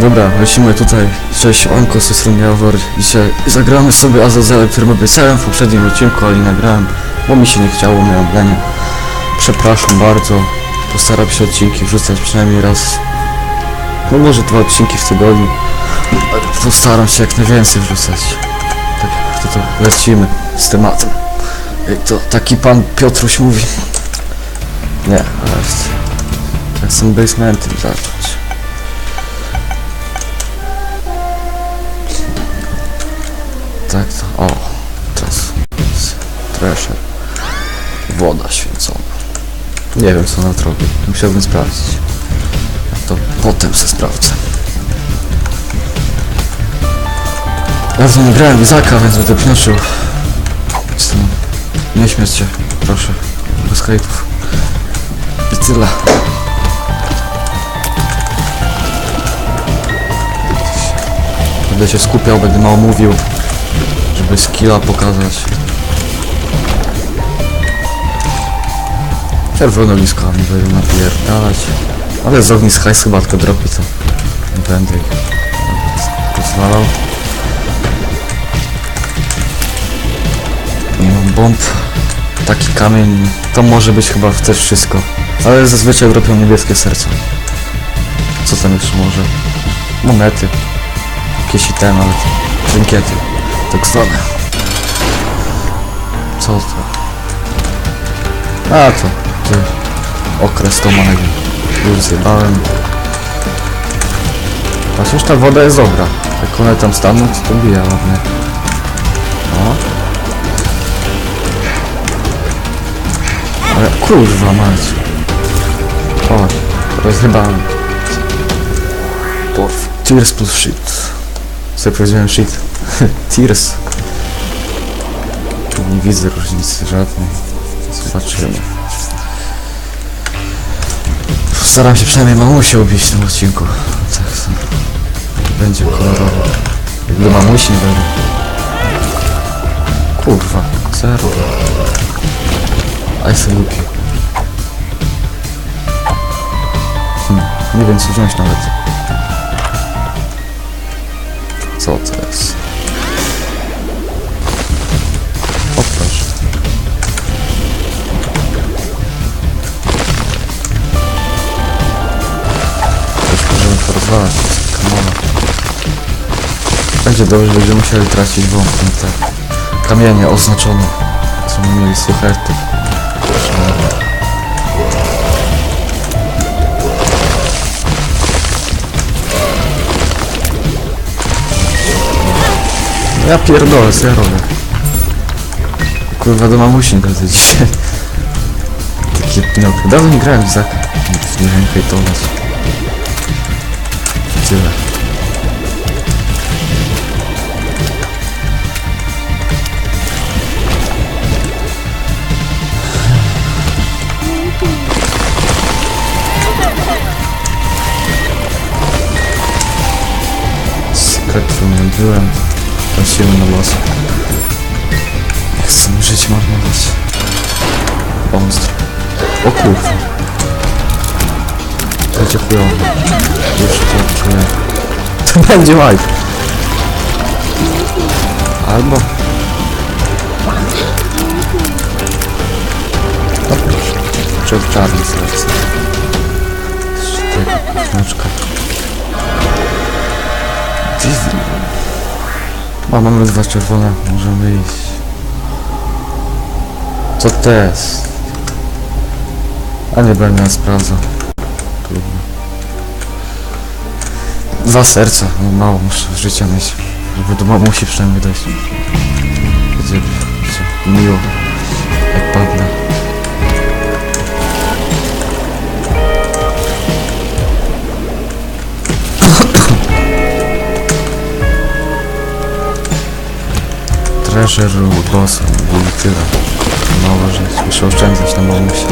Dobra, lecimy tutaj. Cześć, Onko, z strony Jawor. Dzisiaj zagramy sobie Azazelem, którym obiecałem w poprzednim odcinku, ale nie nagrałem, bo mi się nie chciało, miałem planie. Przepraszam bardzo. Postaram się odcinki wrzucać przynajmniej raz, no może dwa odcinki w tygodniu. Postaram się jak najwięcej wrzucać. Tak, to, to lecimy z tematem. Jak to taki pan Piotruś mówi. Nie, ale z tym basementem zacząć. Tak to, o, teraz jest treasure. Woda święcona. Nie wiem co ona robi, musiałbym sprawdzić. To potem se sprawdzę. Dawno nie grałem Izaka, więc będę. Jestem... Nie śmiać się, proszę. Bez hejtów. I tyle. Będę się skupiał, będę mało mówił, żeby skilla pokazać. Czerwonoliskami będę napierdalać. Ale z ognisk hajs chyba tylko dropi, to nie będę ich pozwalał. Nie mam bomb. Taki kamień, to może być chyba też wszystko. Ale zazwyczaj dropią niebieskie serca. Co tam jeszcze może? Monety. Jakieś itemy, ale to trinkiety. Tak zwane. Co to? A to, ty. Okres to magii. Już zjebałem. Chociaż ta woda jest dobra. Jak one tam staną, to to bija ładnie. O. Ale kurwa mać. O, rozrybałem. Porf. Tears plus shit. Co powiedziałem shit? Tears. Nie widzę różnicy żadnej. Zobaczymy. Staram się przynajmniej mamusię ubić w tym odcinku. Tak, będzie kolorowo. Jakby mamusi nie będzie. Kurwa, zero. A jestem głupi. Hmm, nie wiem co wziąć nawet. Co to jest? Porozwalać kamona. Będzie dobrze, będziemy musieli tracić wąt na te kamienie oznaczone. Co my mieli suchety. Ja pierdolę, co ja robię? Kurwa do mamusi będę dzisiaj. Takie pinokry. Dawno nie grałem w Zaka. Nie wiem hejtować. Tyle. Sekret, w którym byłem. Tracimy na los. Nie chcę mi żyć marnować. Monstr. O kurwa. Już to czuję. To będzie wipe. Albo... O proszę. Czy czarny serce. Jeszcze tego knuczka. Dziwne. A mamy dwa czerwone, możemy iść. Co to jest? A nie będę sprawdzał. Dwa serca, no mało muszę życia mieć. Żeby do mamusi przynajmniej dać. Będzie co, miło. Jak padnę. Treasure bossa i tyle. Mało rzeczy. Muszę oszczędzać na mamusie.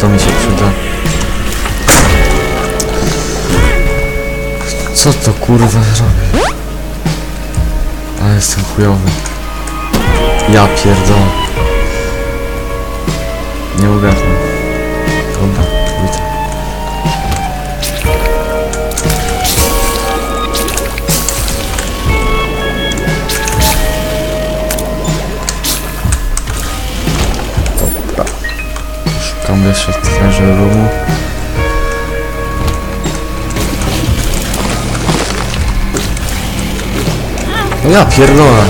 To mi się przyda. Co to kurwa robi? A jestem chujowy. Ja pierdolę. Nie ugadnę. Dobra, witam. Dobra. Szukam jeszcze treasure roomu. Ja pierdolę.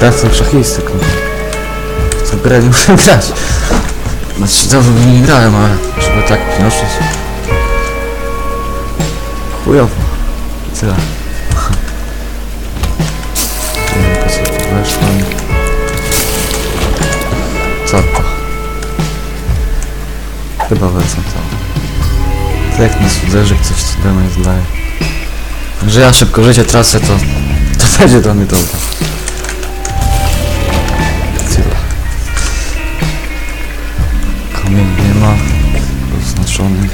Dawno szachisty, kurwa. Co grę nie muszę grać. Znaczy dawno w nie grałem, ale żeby tak wnoszyć. Chujowo. I tyle. Po co tu weszłem. Co to? Chyba wracam tam. To jak nas uderzy, ktoś tu do mnie zdaje. Że ja szybko życie tracę, to, dla mnie dobre. Tyle. Kamień nie ma. Oznaczony.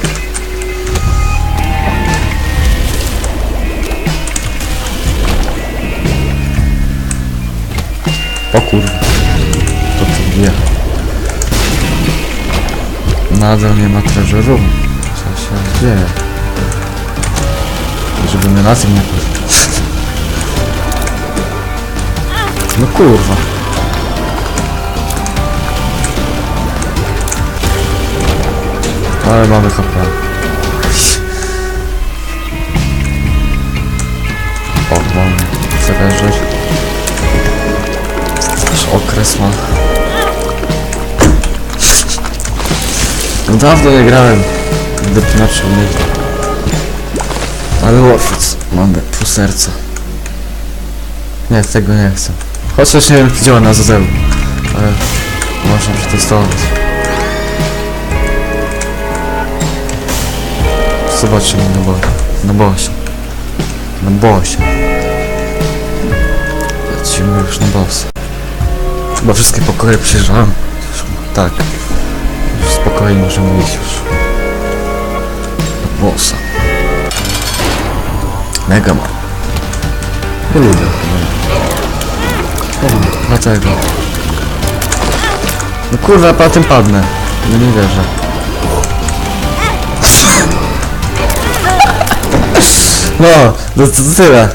O kurwa. To tu wie. Nadal nie ma treasure room. Co się dzieje? Żeby mnie na tym nie powiedział. No kurwa. Ale mamy HP. O, mamy treasure. Aż okres ma. No dawno nie grałem. Meczu nie. Ale łowiec. Mamy pół serca. Nie, tego nie chcę. Chociaż nie wiem, jak działa na Zazelu. Ale można przetestować. Zobaczymy na bo na bosie. Na bosie. Lecimy już na boss. Chyba wszystkie pokoje przyjrzałem. Tak. Już spokojnie możemy iść już. Na bossa. Mega man. Nie lubię. O, dlatego. No kurwa, po tym padnę. No nie wierzę. No, no to, to tyle.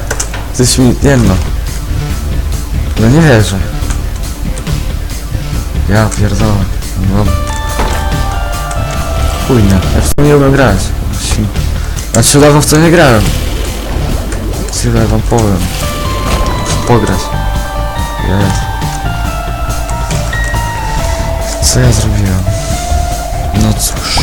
Coś mi, nie no. No nie wierzę. Ja pierdolę. No. Chujnie. Ja w to nie umiem grać. Znaczy dawno w to nie grałem. Tyle wam powiem. Muszę pograć. Co ja zrobiłem? No cóż.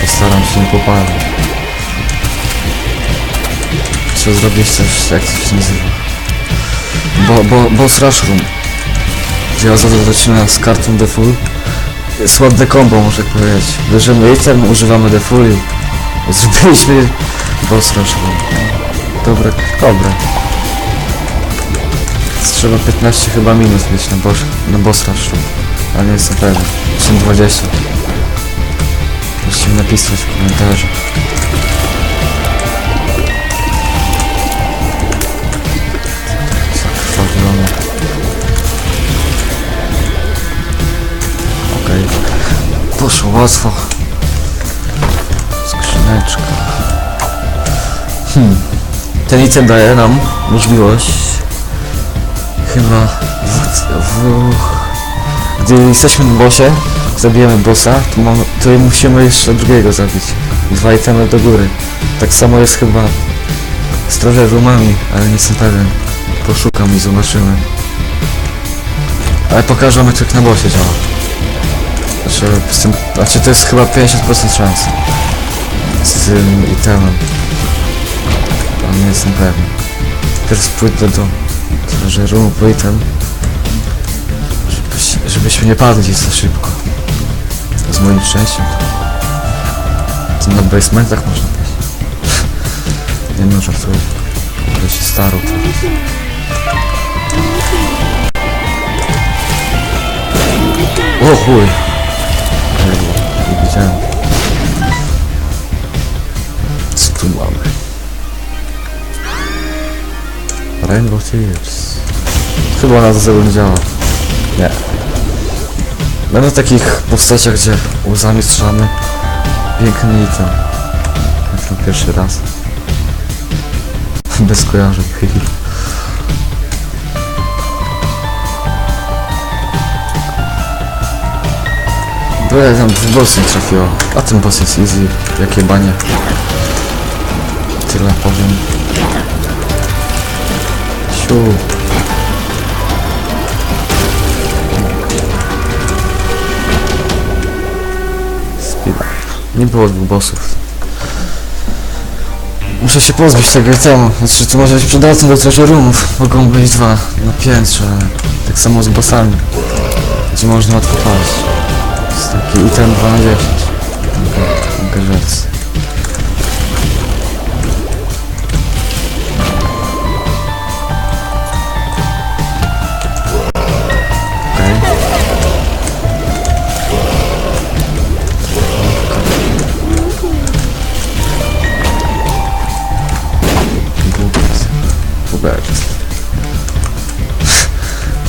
Postaram się nie popadać. Trzeba zrobić coś, jak to się nazywa. Bo, bo, boss rush room. Gdzie ja zaczynam z kartą defull. Jest ładne combo, można powiedzieć. Bierzemy item, używamy defull i zrobiliśmy boss rush room. Dobre, dobre. Trzeba 15 chyba minut mieć na boss, na boss rush. Ale nie jestem pewien. Czy 20. Musicie mi napisać w komentarzu. Poszło łatwo. Skrzyneczka. Hmm. Ten item daje nam możliwość chyba w, w, gdy jesteśmy na bossie, zabijemy bossa, to, mamy, to musimy jeszcze drugiego zabić. Dwa itemy do góry. Tak samo jest chyba z rumami, ale nie jestem pewien. Poszukam i zobaczymy. Ale pokażę jak na bossie działa. Znaczy, z tym, znaczy to jest chyba 50% szans. Z tym itemem. Ale nie jestem pewien. Teraz pójdę do treasure roomu po item. Żebyś, żebyśmy nie padli za szybko. Z moim szczęściem. To na basementach można paść. nie no, żartuję. Ale się staro to. O chuj! Nie wiedziałem. Co tu mamy? Rainbow Tears. Chyba ona za nie działa. Nie. Będę w takich postaciach, gdzie łzami strzelamy. Piękny item. Jak to pierwszy raz. Bez kojarzeń. Tyle tam w boss nie trafiło. A ten boss jest easy. Jakie banie. Tyle powiem. Siu. Speed. Nie było dwóch bossów. Muszę się pozbyć tego itemu. Znaczy to może być przydatne do treasure roomów. Mogą być dwa na piętrze. Tak samo z bossami. Gdzie można łatwo paść. Jest taki item 2 na 10. Mogę, mogę rzec. Okej. Głupiec. Hubert.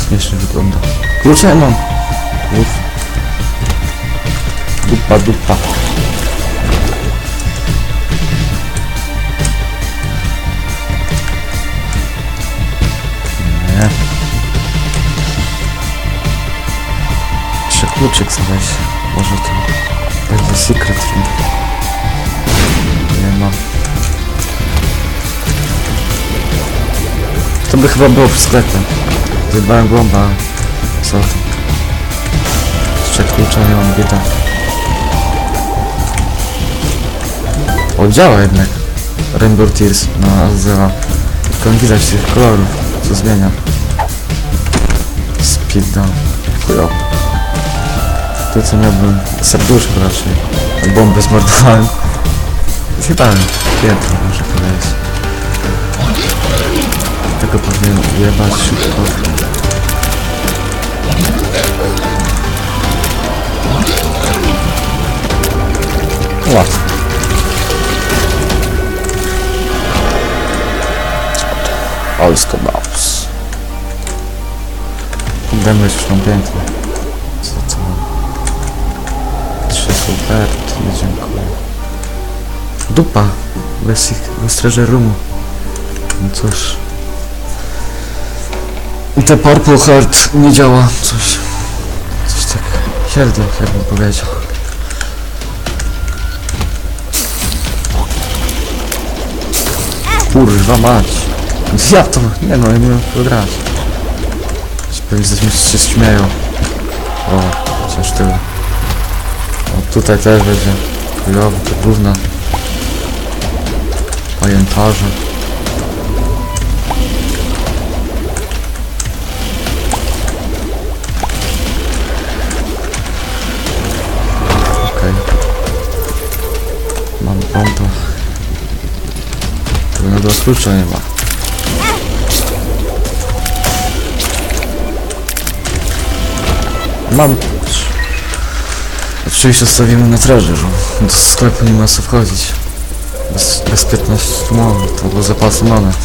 Śmiesznie wygląda. Klucze mam. Dupa, dupa. Nie. Jeszcze kluczyk znaleźć. Może to będzie secret room. Nie ma. To by chyba było w sklepie. Zjebałem głąba. Co to? Jeszcze nie mam bieda. O, działa jednak. Rainbow Tears na Azera. Tylko nie widać tych kolorów, co zmienia. Speed down. Chujo. To co miałbym serduszko raczej. Jak bombę zmordowałem. Zjebałem. Piętro, muszę powiedzieć. Tego powinien jebać szybko. Łatwo. Polsko Box. Damage już mam piękny. Co co? Trzy nie dziękuję. Dupa. Bez ich, bez treasure roomu. No cóż. I te Purple Heart nie działa. Coś. Coś tak średnio, jakbym powiedział. Kurwa mać. Ja to, nie no, ja nie wiem w to grać. Pewnie się śmieją. O, chociaż tyle. O, tutaj też będzie. Chujowy, to gówna. Pajętarze. Okej. Mam pompę. Żadnego klucza nie ma. Mam. Oczywiście stawimy na treasure. Do sklepu nie ma co wchodzić. Bez, bez 15 monet, albo zapasy monet.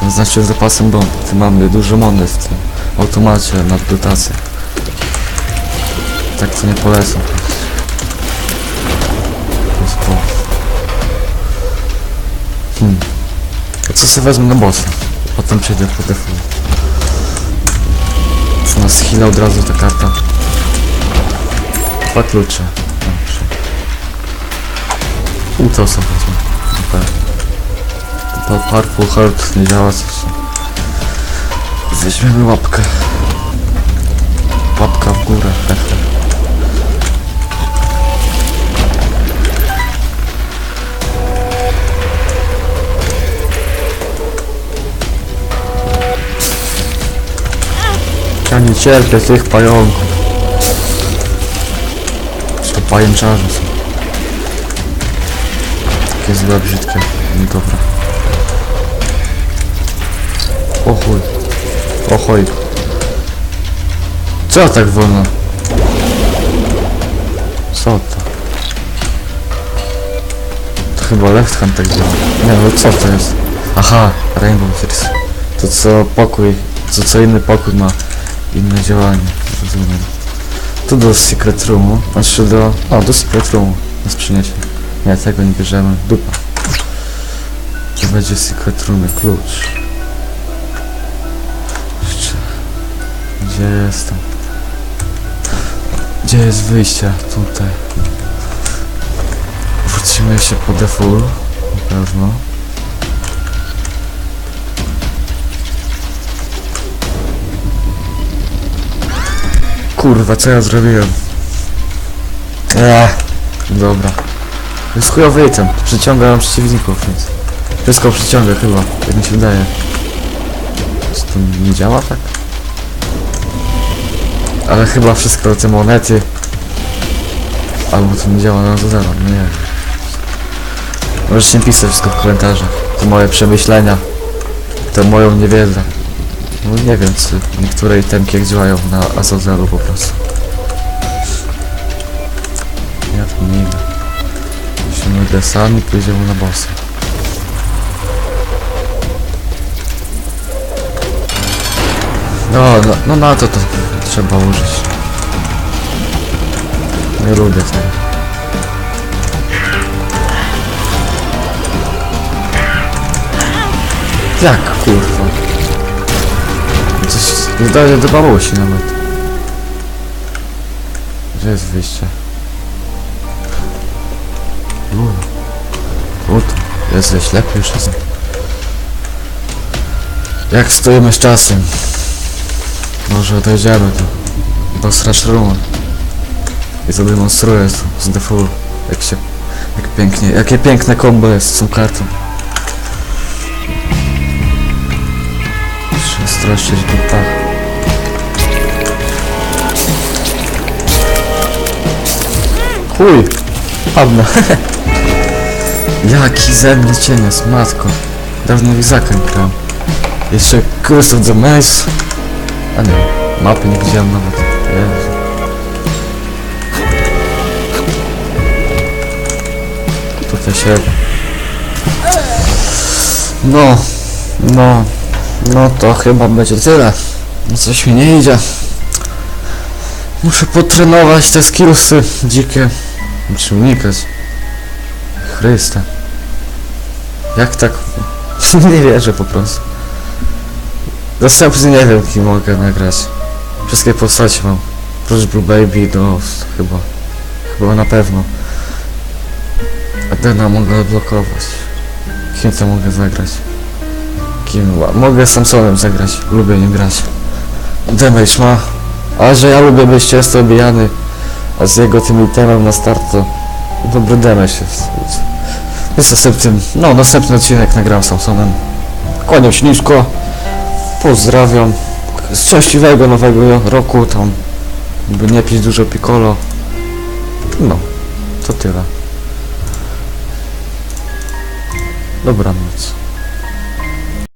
To znaczy zapasem bomb. Mamy dużo monet w tym automacie na dotację. Tak to nie polecam. Hmm. A co sobie wezmę na bossa? Potem przejdę po default. Co nas chwila od razu ta karta. Super. To Purple Heart nie działa coś. Weźmiemy łapkę. Łapka w górę. Hehe. Ja nie cierpię tych pająków. Pajęczarze są. Takie złe, brzydkie. Niedobre. O chuj. O chuj. Co tak wolno? Co to? To chyba left hand tak działa. Nie no co to jest? Aha, Rainbow Tears. To co pokój, co co inny pokój ma inne działanie. Rozumiem. Tu do secret roomu, znaczy do... O, do secret roomu. Na skrzyniecie. Nie, tego nie bierzemy. Dupa. będzie secret room klucz. Jeszcze. Gdzie jestem? Gdzie jest wyjście? Tutaj. Wrócimy się po default. Na pewno. Kurwa, co ja zrobiłem? Eee, dobra. To jest chujowy item. Przyciąga nam przeciwników, więc... Wszystko przyciąga chyba, tak mi się wydaje. Czy to nie działa tak? Ale chyba wszystko te monety... Albo to nie działa na to zero, no nie wiem. Możecie pisać wszystko w komentarzach. To moje przemyślenia. To moją niewiedzę. No nie wiem, czy niektóre itemki działają na Azazelu po prostu. Ja tu nie idę. Musimy desant i pójdziemy na bossa. No, no, no na to to trzeba użyć. Nie lubię tego. Jak kurwa? Zdaje do babusi nawet. Gdzie jest wyjście? U, u tu. Jest ślepy już jestem. Jak stoimy z czasem? Może dojdziemy do boss rush room i zademonstruję z, z Full jak się jak pięknie, jakie piękne combo jest z tą kartą. Trzeba straszczyć dupa. Chuj! Padnę. Jaki ze mnie cienias, matko. Dawno Wizaka nie grałem. Jeszcze Curse of the Maze. A nie, mapy nie widziałem nawet. Jezu. Tutaj się... No, no, no to chyba będzie tyle. No coś mi nie idzie. Muszę potrenować te skillsy dzikie. Muszę unikać. Chryste. Jak tak? nie wierzę po prostu. Następny nie wiem kim mogę nagrać. Wszystkie postacie mam. Prócz Blue Baby do chyba. Chyba na pewno. Adena mogę odblokować. Kim to mogę zagrać? Kim? Mogę Samsonem zagrać. Lubię nim grać. Damage ma. A że ja lubię być często obijany. A z jego tym itemem na start to dobry damage jest. Jest następnym, no następny odcinek nagram Samsonem. Kłaniam się nisko. Pozdrawiam. Szczęśliwego nowego roku tam. By nie pić dużo piccolo. No, to tyle. Dobranoc.